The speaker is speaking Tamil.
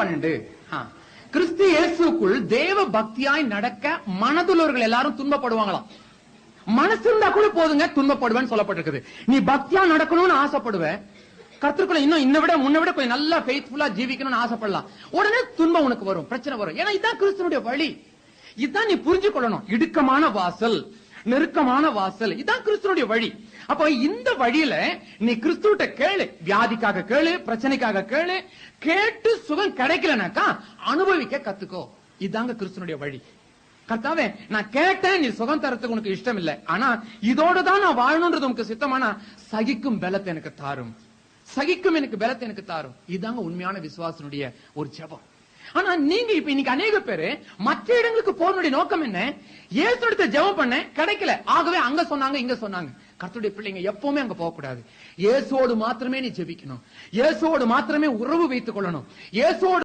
பன்னெண்டு. கிறிஸ்து இயேசுக்குள் தேவ பக்தியாய் நடக்க மனதுள்ளவர்கள் எல்லாரும் துன்பப்படுவாங்களாம். மனசு இருந்தா கூட போதுங்க துன்பப்படுவேன்னு சொல்லப்பட்டிருக்குது. நீ பக்தியா நடக்கணும்னு ஆசைப்படுவேன் கர்த்தருக்குள்ள இன்னும் இன்ன விட முன்ன விட கொஞ்சம் நல்லா ஃபெய்த்ஃபுல்லா ஜீவிக்கணும்னு ஆசைப்படலாம். உடனே துன்பம் உனக்கு வரும் பிரச்சனை வரும். ஏன்னா இதுதான் கிறிஸ்துனுடைய வழி. இதுதான் நீ புரிஞ்சு கொள்ளணும் இடுக்கமான வாசல். நெருக்கமான வாசல். இதான் கிறிஸ்துவனுடைய வழி. அப்ப இந்த வழியில நீ கிறிஸ்துவிட்ட கேளு. வியாதிக்காக கேளு பிரச்சனைக்காக கேளு. கேட்டு சுகம் கிடைக்கலனாக்கா அனுபவிக்க கத்துக்கோ. இதாங்க கிறிஸ்துவனுடைய வழி. கர்த்தாவே நான் கேட்டேன் நீ சுகம் தரத்துக்கு உனக்கு இஷ்டம் இல்லை ஆனா இதோட தான் நான் வாழணும்ன்றது உனக்கு சித்தமானா சகிக்கும் பலத்தை எனக்கு தாரும். சகிக்கும் எனக்கு பலத்தை எனக்கு தாரும். இதாங்க உண்மையான விசுவாசனுடைய ஒரு ஜெபம். ஆனா நீங்க இப்ப இன்னைக்கு அநேக பேரு மற்ற இடங்களுக்கு போனுடைய நோக்கம் என்ன? ஏசுடைய ஜெபம் பண்ண கிடைக்கல. ஆகவே அங்க சொன்னாங்க இங்க சொன்னாங்க. கர்த்தருடைய பிள்ளைங்க எப்பவுமே அங்க போக கூடாது இயேசுவோடு மாத்திரமே நீ ஜெபிக்கணும். இயேசுவோடு மாத்திரமே உறவு வைத்துக் கொள்ளணும். இயேசுவோடு